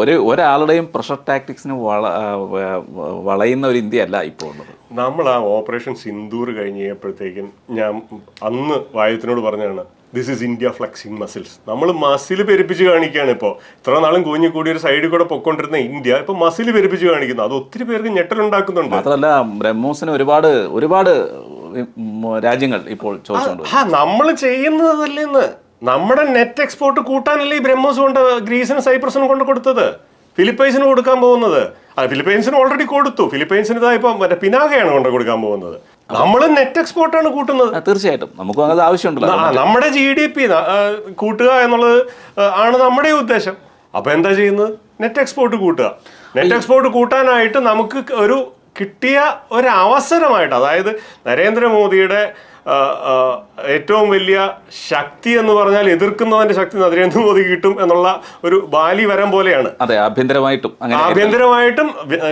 ഒരു ഒരാളുടെയും പ്രഷർ ടാക്ടിക്സിന് വള വളയുന്ന ഒരു ഇന്ത്യ അല്ല ഇപ്പോൾ ഉള്ളത്. നമ്മൾ ആ ഓപ്പറേഷൻ സിന്ദൂർ കഴിഞ്ഞ് കഴിഞ്ഞപ്പോഴത്തേക്കും ഞാൻ അന്ന് വായുത്തിനോട് പറഞ്ഞാണ് this is India flexing muscles നമ്മൾ മസിൽ പെരുപ്പിച്ച് കാണിക്കുകയാണ് ഇപ്പോൾ ഇത്ര നാളും കുഞ്ഞു കൂടി ഒരു സൈഡിൽ കൂടെ പൊക്കൊണ്ടിരുന്ന ഇന്ത്യ ഇപ്പൊ മസിൽ പെരുപ്പിച്ച് കാണിക്കുന്നു. അത് ഒത്തിരി പേർക്ക് ഞെട്ടലുണ്ടാക്കുന്നുണ്ട്. മാത്രമല്ല ബ്രഹ്മോസിന് ഒരുപാട് ഒരുപാട് രാജ്യങ്ങൾ ഇപ്പോൾ ചോദിച്ചുകൊണ്ട് ആ നമ്മൾ ചെയ്യുന്നതല്ലേന്ന് നമ്മുടെ നെറ്റ് എക്സ്പോർട്ട് കൂട്ടാനല്ലേ ഈ ബ്രഹ്മോസ് കൊണ്ട് ഗ്രീസിനും സൈപ്രസിനും കൊണ്ട് കൊടുത്തത്? ഫിലിപ്പൈൻസിന് കൊടുക്കാൻ പോകുന്നത്. അത് ഫിലിപ്പൈൻസിന് ഓൾറെഡി കൊടുത്തു. ഫിലിപ്പൈൻസിന് ഇതാ ഇപ്പം മറ്റേ പിനാകയാണ് കൊണ്ട് കൊടുക്കാൻ പോകുന്നത്. നമ്മൾ നെറ്റ് എക്സ്പോർട്ടാണ് കൂട്ടുന്നത്. തീർച്ചയായിട്ടും. നമുക്ക് അത് ആവശ്യമുണ്ടല്ലോ. നമ്മുടെ ജി ഡി പി കൂട്ടുക എന്നുള്ളത് ആണ് നമ്മുടെ ഉദ്ദേശം. അപ്പൊ എന്താ ചെയ്യുന്നത്? നെറ്റ് എക്സ്പോർട്ട് കൂട്ടുക. നെറ്റ് എക്സ്പോർട്ട് കൂട്ടാനായിട്ട് നമുക്ക് ഒരു കിട്ടിയ ഒരവസരമായിട്ട് അതായത് നരേന്ദ്രമോദിയുടെ ഏറ്റവും വലിയ ശക്തി എന്ന് പറഞ്ഞാൽ എതിർക്കുന്നവന്റെ ശക്തി നരേന്ദ്രമോദി കിട്ടും എന്നുള്ള ഒരു ബാലി വരം പോലെയാണ്. അതെ ആഭ്യന്തരമായിട്ടും ആഭ്യന്തരമായിട്ടും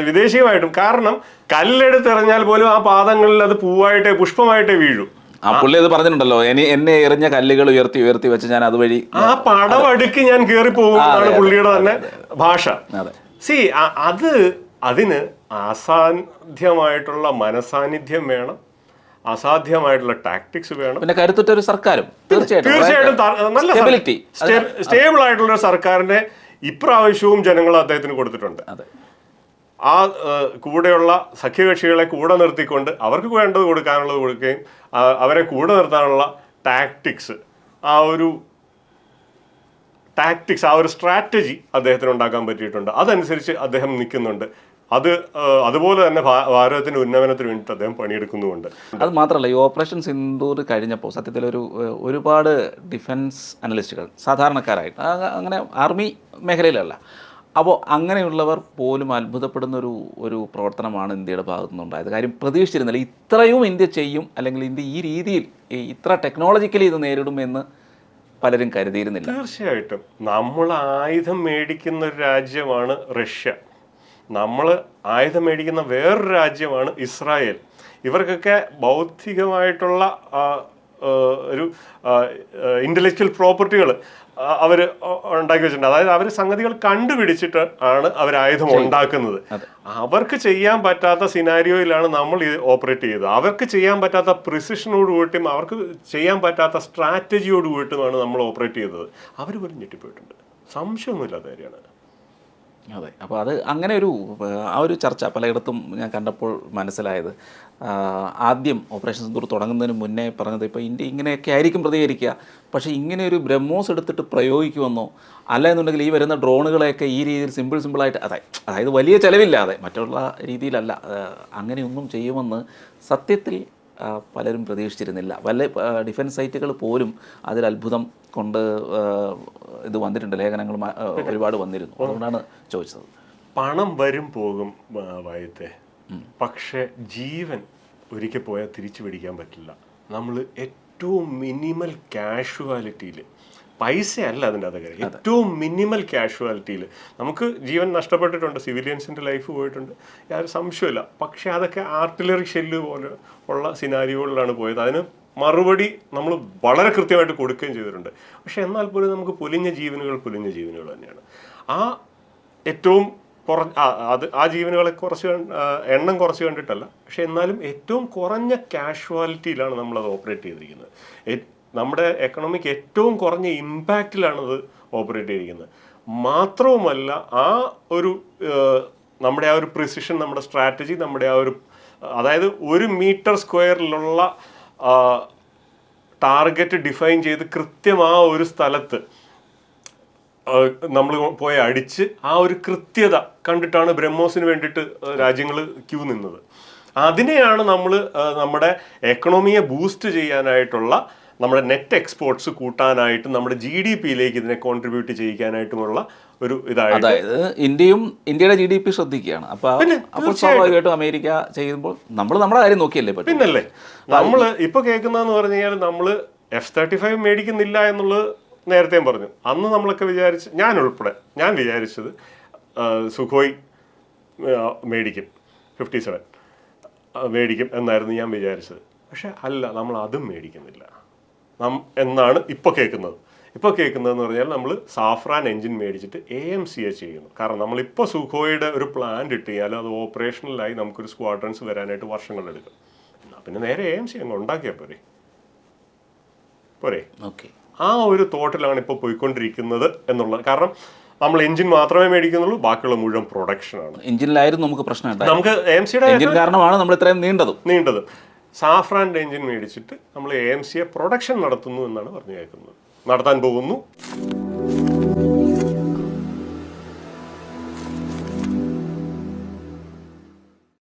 വിദേശീയമായിട്ടും. കാരണം കല്ലെടുത്തെറിഞ്ഞാൽ പോലും ആ പാദങ്ങളിൽ അത് പൂവായിട്ടേ പുഷ്പമായിട്ടേ വീഴൂ. ആ പുള്ളി അത് പറഞ്ഞിട്ടുണ്ടല്ലോ ഇനി എന്നെ എറിഞ്ഞ കല്ലുകൾ ഉയർത്തി ഉയർത്തി വെച്ച് ഞാൻ അതുവഴി ആ പടവടുക്ക് ഞാൻ കയറി പോകും എന്നാണ് പുള്ളിയുടെ തന്നെ ഭാഷ. അതെ. സി അത് അതിന് അസാധ്യമായിട്ടുള്ള മനസാന്നിധ്യം വേണം. അസാധ്യമായിട്ടുള്ള ടാക്ടിക്സ് വേണം. പിന്നെ കരുത്തുറ്റ ഒരു സർക്കാരും. തീർച്ചയായിട്ടും. നല്ല സ്റ്റെബിലിറ്റി സ്റ്റേബിൾ ആയിട്ടുള്ള ഒരു സർക്കാരിനെ ഇപ്രാവശ്യവും ജനങ്ങൾ അദ്ദേഹത്തിന് കൊടുത്തിട്ടുണ്ട്. ആ കൂടെയുള്ള സഖ്യകക്ഷികളെ കൂടെ നിർത്തിക്കൊണ്ട് അവർക്ക് വേണ്ടത് കൊടുക്കാനുള്ളത് കൊടുക്കുകയും അവരെ കൂടെ നിർത്താനുള്ള ടാക്ടിക്സ് ആ ഒരു ടാക്ടിക്സ് ആ ഒരു സ്ട്രാറ്റജി അദ്ദേഹത്തിന് ഉണ്ടാക്കാൻ പറ്റിയിട്ടുണ്ട്. അതനുസരിച്ച് അദ്ദേഹം നിൽക്കുന്നുണ്ട്. അത് അതുപോലെ തന്നെ ഭാരതത്തിന്റെ ഉന്നമനത്തിന് വേണ്ടിയിട്ട് അദ്ദേഹം പണിയെടുക്കുന്നുമുണ്ട്. അത് മാത്രമല്ല ഈ ഓപ്പറേഷൻ സിന്ദൂർ കഴിഞ്ഞപ്പോൾ സത്യത്തിൽ ഒരു ഒരുപാട് ഡിഫൻസ് അനലിസ്റ്റുകൾ സാധാരണക്കാരായിട്ട് അങ്ങനെ ആർമി മേഖലയിലല്ല. അപ്പോൾ അങ്ങനെയുള്ളവർ പോലും അത്ഭുതപ്പെടുന്ന ഒരു ഒരു പ്രവർത്തനമാണ് ഇന്ത്യയുടെ ഭാഗത്തു നിന്നുണ്ടായത്. കാര്യം പ്രതീക്ഷിച്ചിരുന്നില്ല ഇത്രയും ഇന്ത്യ ചെയ്യും അല്ലെങ്കിൽ ഇന്ത്യ ഈ രീതിയിൽ ഇത്ര ടെക്നോളജിക്കലി ഇത് നേരിടും എന്ന് പലരും കരുതിയിരുന്നില്ല. തീർച്ചയായിട്ടും. നമ്മൾ ആയുധം മേടിക്കുന്ന ഒരു രാജ്യമാണ് റഷ്യ. നമ്മൾ ആയുധം മേടിക്കുന്ന വേറൊരു രാജ്യമാണ് ഇസ്രായേൽ. ഇവർക്കൊക്കെ ബൗദ്ധികമായിട്ടുള്ള ഒരു ഇന്റലക്ച്വൽ പ്രോപ്പർട്ടികൾ അവർ ഉണ്ടാക്കി വെച്ചിട്ടുണ്ട്. അതായത് അവർ സംഗതികൾ കണ്ടുപിടിച്ചിട്ട് ആണ് അവർ ആയുധം ഉണ്ടാക്കുന്നത്. അവർക്ക് ചെയ്യാൻ പറ്റാത്ത സിനാരിയോയിലാണ് നമ്മൾ ഇത് ഓപ്പറേറ്റ് ചെയ്തത്. അവർക്ക് ചെയ്യാൻ പറ്റാത്ത പ്രിസിഷനോട് കൂട്ടിയും അവർക്ക് ചെയ്യാൻ പറ്റാത്ത സ്ട്രാറ്റജിയോട് കൂട്ടുമാണ് നമ്മൾ ഓപ്പറേറ്റ് ചെയ്തത്. അവർ പോലും ഞെട്ടിപ്പോയിട്ടുണ്ട്. സംശയമൊന്നുമില്ലാത്ത കാര്യമാണ്. അതെ. അപ്പോൾ അത് അങ്ങനെ ഒരു ആ ഒരു ചർച്ച പലയിടത്തും ഞാൻ കണ്ടപ്പോൾ മനസ്സിലായത്. ആദ്യം ഓപ്പറേഷൻ സിന്ദൂർ തുടങ്ങുന്നതിന് മുന്നേ പറഞ്ഞത് ഇപ്പോൾ ഇന്ത്യ ഇങ്ങനെയൊക്കെ ആയിരിക്കും പ്രതികരിക്കുക. പക്ഷേ ഇങ്ങനെ ഒരു ബ്രഹ്മോസ് എടുത്തിട്ട് പ്രയോഗിക്കുമെന്നോ അല്ല എന്നുണ്ടെങ്കിൽ ഈ വരുന്ന ഡ്രോണുകളെയൊക്കെ ഈ രീതിയിൽ സിമ്പിൾ സിമ്പിളായിട്ട് അതെ അതായത് വലിയ ചിലവില്ലാതെ മറ്റുള്ള രീതിയിലല്ല അങ്ങനെയൊന്നും ചെയ്യുമെന്ന് സത്യത്തിൽ പലരും പ്രതീക്ഷിച്ചിരുന്നില്ല. വല്ല ഡിഫൻസ് സൈറ്റുകൾ പോലും അതിൽ അത്ഭുതം കൊണ്ട് ഇത് വന്നിട്ടുണ്ട് ലേഖനങ്ങൾ ഒരുപാട് വന്നിരുന്നു. അതുകൊണ്ടാണ് ചോദിച്ചത്. പണം വരും പോകും വായത്തെ. പക്ഷേ ജീവൻ ഒരിക്കൽ പോയാൽ തിരിച്ചു പിടിക്കാൻ പറ്റില്ല. നമ്മൾ ഏറ്റവും മിനിമൽ കാഷ്വാലിറ്റിയിൽ പൈസയല്ല അതിന്റെ അതൊക്കെ ഏറ്റവും മിനിമൽ കാഷ്വാലിറ്റിയിൽ നമുക്ക് ജീവൻ നഷ്ടപ്പെട്ടിട്ടുണ്ട് സിവിലിയൻസിന്റെ ലൈഫ് പോയിട്ടുണ്ട്. യാതൊരു സംശയമില്ല പക്ഷേ അതൊക്കെ ആർട്ടിലറി ഷെല്ല് പോലെ ഉള്ള സിനാരിയോകളിലാണ് പോയത്. അതിന് മറുപടി നമ്മൾ വളരെ കൃത്യമായിട്ട് കൊടുക്കുകയും ചെയ്തിട്ടുണ്ട്. പക്ഷേ എന്നാൽ പോലും നമുക്ക് പൊലിഞ്ഞ ജീവനുകൾ പൊലിഞ്ഞ ജീവനുകൾ തന്നെയാണ്. ആ ഏറ്റവും കുറ അത് ആ ജീവനുകളെ കുറച്ച് എണ്ണം കുറച്ച് കണ്ടിട്ടല്ല. പക്ഷെ എന്നാലും ഏറ്റവും കുറഞ്ഞ കാഷ്വാലിറ്റിയിലാണ് നമ്മളത് ഓപ്പറേറ്റ് ചെയ്തിരിക്കുന്നത്. നമ്മുടെ എക്കണോമിക്ക് ഏറ്റവും കുറഞ്ഞ ഇമ്പാക്റ്റിലാണ് അത് ഓപ്പറേറ്റ് ചെയ്തിരിക്കുന്നത്. മാത്രവുമല്ല ആ ഒരു നമ്മുടെ ആ ഒരു പ്രിസിഷൻ നമ്മുടെ സ്ട്രാറ്റജി നമ്മുടെ ആ ഒരു അതായത് ഒരു മീറ്റർ സ്ക്വയറിലുള്ള ടാർഗറ്റ് ഡിഫൈൻ ചെയ്ത് കൃത്യം ആ ഒരു സ്ഥലത്ത് നമ്മൾ പോയി അടിച്ച് ആ ഒരു കൃത്യത കണ്ടിട്ടാണ് ബ്രഹ്മോസിന് വേണ്ടിയിട്ട് രാജ്യങ്ങൾ ക്യൂ നിന്നത്. അതിനെയാണ് നമ്മൾ നമ്മുടെ എക്കണോമിയെ ബൂസ്റ്റ് ചെയ്യാനായിട്ടുള്ള നമ്മുടെ നെറ്റ് എക്സ്പോർട്സ് കൂട്ടാനായിട്ടും നമ്മുടെ ജി ഡി പിയിലേക്ക് ഇതിനെ കോൺട്രിബ്യൂട്ട് ചെയ്യിക്കാനായിട്ടുമുള്ള ഒരു ഇതായിട്ട് അതായത് ഇന്ത്യയും ഇന്ത്യയുടെ ജി ഡി പി ശ്രദ്ധിക്കുകയാണ്. അപ്പോൾ അപ്പോൾ സ്വാഭാവികമായിട്ടും അമേരിക്ക ചെയ്യുമ്പോൾ നമ്മൾ നമ്മുടെ കാര്യം നോക്കിയല്ലേ പിന്നല്ലേ? നമ്മൾ ഇപ്പൊ കേൾക്കുന്നതെന്ന് പറഞ്ഞു കഴിഞ്ഞാൽ നമ്മൾ എഫ് തേർട്ടി ഫൈവ് മേടിക്കുന്നില്ല എന്നുള്ളത് നേരത്തെയും പറഞ്ഞു. അന്ന് നമ്മളൊക്കെ വിചാരിച്ച് ഞാൻ ഉൾപ്പെടെ ഞാൻ വിചാരിച്ചത് സുഖോയ് മേടിക്കും ഫിഫ്റ്റി സെവൻ മേടിക്കും എന്നായിരുന്നു ഞാൻ വിചാരിച്ചത്. പക്ഷെ അല്ല നമ്മൾ അതും മേടിക്കുന്നില്ല. നം എന്നാണ് ഇപ്പോൾ കേൾക്കുന്നത്. ഇപ്പോൾ കേൾക്കുന്നതെന്ന് പറഞ്ഞാൽ നമ്മൾ സാഫ്രാൻ എൻജിൻ മേടിച്ചിട്ട് എ എം സി എ ചെയ്യുന്നു. കാരണം നമ്മളിപ്പോൾ സുഖോയുടെ ഒരു പ്ലാന്റ് ഇട്ട് കഴിഞ്ഞാൽ അത് ഓപ്പറേഷണലായി നമുക്കൊരു സ്ക്വാഡ്രൻസ് വരാനായിട്ട് വർഷങ്ങളെടുക്കും എന്നാൽ പിന്നെ നേരെ എ എം സി അങ്ങ് ഉണ്ടാക്കിയാൽ പോരെ. പോരെ. ഓക്കെ. ആ ഒരു തോട്ടിലാണ് ഇപ്പോൾ പോയിക്കൊണ്ടിരിക്കുന്നത് എന്നുള്ളത്. കാരണം നമ്മൾ എഞ്ചിൻ മാത്രമേ മേടിക്കുന്നുള്ളൂ ബാക്കിയുള്ള മുഴുവൻ പ്രൊഡക്ഷനാണ് എഞ്ചിനിലായിരുന്നു നമുക്ക് പ്രശ്നം നമുക്ക് എം സിയുടെ എഞ്ചിൻ കാരണമാണ് നമ്മൾ ഇത്രയും നീണ്ടത്. നീണ്ടത്. സാഫ്രാന്റെ എഞ്ചിൻ മേടിച്ചിട്ട് നമ്മൾ എ എം സിയെ പ്രൊഡക്ഷൻ നടത്തുന്നു എന്നാണ് പറഞ്ഞു കേൾക്കുന്നത് നടത്താൻ പോകുന്നു.